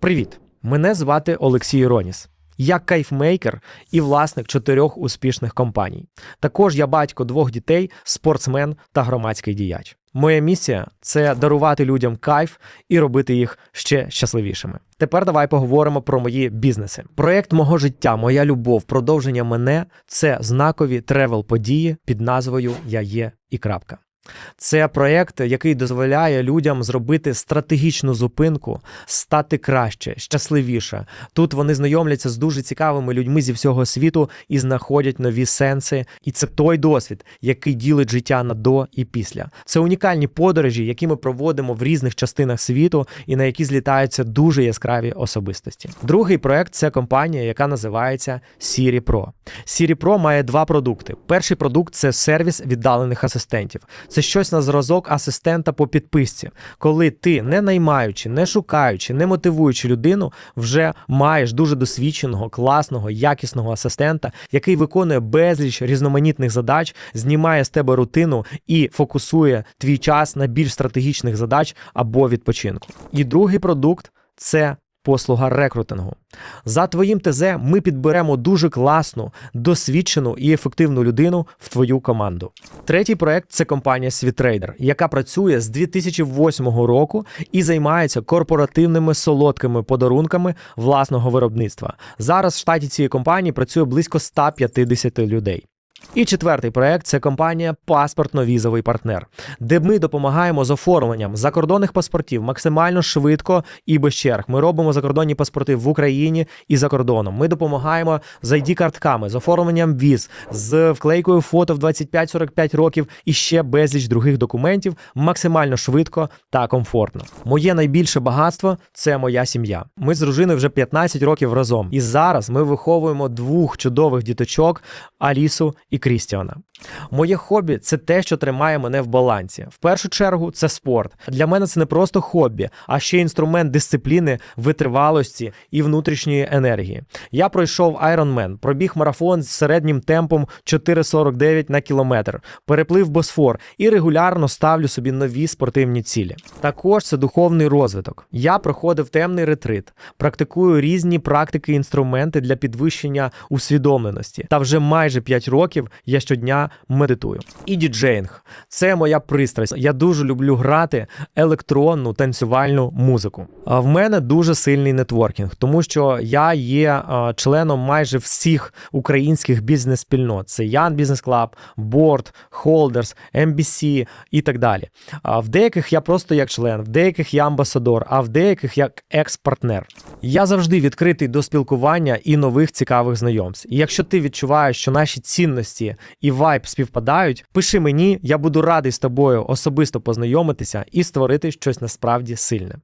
Привіт! Мене звати Олексій Роніс. Я кайфмейкер і власник чотирьох успішних компаній. Також я батько двох дітей, спортсмен та громадський діяч. Моя місія це дарувати людям кайф і робити їх ще щасливішими. Тепер давай поговоримо про мої бізнеси. Проєкт мого життя, моя любов, продовження мене це знакові тревел події під назвою Я є і крапка. Це проєкт, який дозволяє людям зробити стратегічну зупинку, стати краще, щасливіше. Тут вони знайомляться з дуже цікавими людьми зі всього світу і знаходять нові сенси. І це той досвід, який ділить життя на до і після. Це унікальні подорожі, які ми проводимо в різних частинах світу і на які злітаються дуже яскраві особистості. Другий проект це компанія, яка називається Siri Pro. Siri Pro має два продукти. Перший продукт це сервіс віддалених асистентів. Це щось на зразок асистента по підписці, коли ти, не наймаючи, не шукаючи, не мотивуючи людину, вже маєш дуже досвідченого, класного, якісного асистента, який виконує безліч різноманітних задач, знімає з тебе рутину і фокусує твій час на більш стратегічних задач або відпочинку. І другий продукт це. Послуга рекрутингу. За твоїм ТЗ ми підберемо дуже класну, досвідчену і ефективну людину в твою команду. Третій проект це компанія SweetRader, яка працює з 2008 року і займається корпоративними солодкими подарунками власного виробництва. Зараз в штаті цієї компанії працює близько 150 людей. І четвертий проект це компанія Паспортно-візовий партнер, де ми допомагаємо з оформленням закордонних паспортів максимально швидко і без черг. Ми робимо закордонні паспорти в Україні і за кордоном. Ми допомагаємо з id картками з оформленням віз, з вклейкою фото в 25-45 років і ще безліч других документів максимально швидко та комфортно. Моє найбільше багатство це моя сім'я. Ми з дружиною вже 15 років разом. І зараз ми виховуємо двох чудових діточок Алісу і Крістіана. Моє хобі це те, що тримає мене в балансі. В першу чергу це спорт. Для мене це не просто хобі, а ще інструмент дисципліни, витривалості і внутрішньої енергії. Я пройшов Ironman, пробіг марафон з середнім темпом 4,49 на кілометр, переплив Босфор і регулярно ставлю собі нові спортивні цілі. Також це духовний розвиток. Я проходив темний ретрит, практикую різні практики і інструменти для підвищення усвідомленості. Та вже майже 5 років я щодня медитую. І діджеїнг це моя пристрасть. Я дуже люблю грати електронну танцювальну музику. А в мене дуже сильний нетворкінг, тому що я є членом майже всіх українських бізнес-спільнот. Це Ян Бізнес Клаб, Board, Holders, MBC і так далі. В деяких я просто як член, в деяких я амбасадор, а в деяких як екс-партнер. Я завжди відкритий до спілкування і нових цікавих знайомств. І якщо ти відчуваєш, що наші цінності і вайб співпадають, пиши мені, я буду радий з тобою особисто познайомитися і створити щось насправді сильне.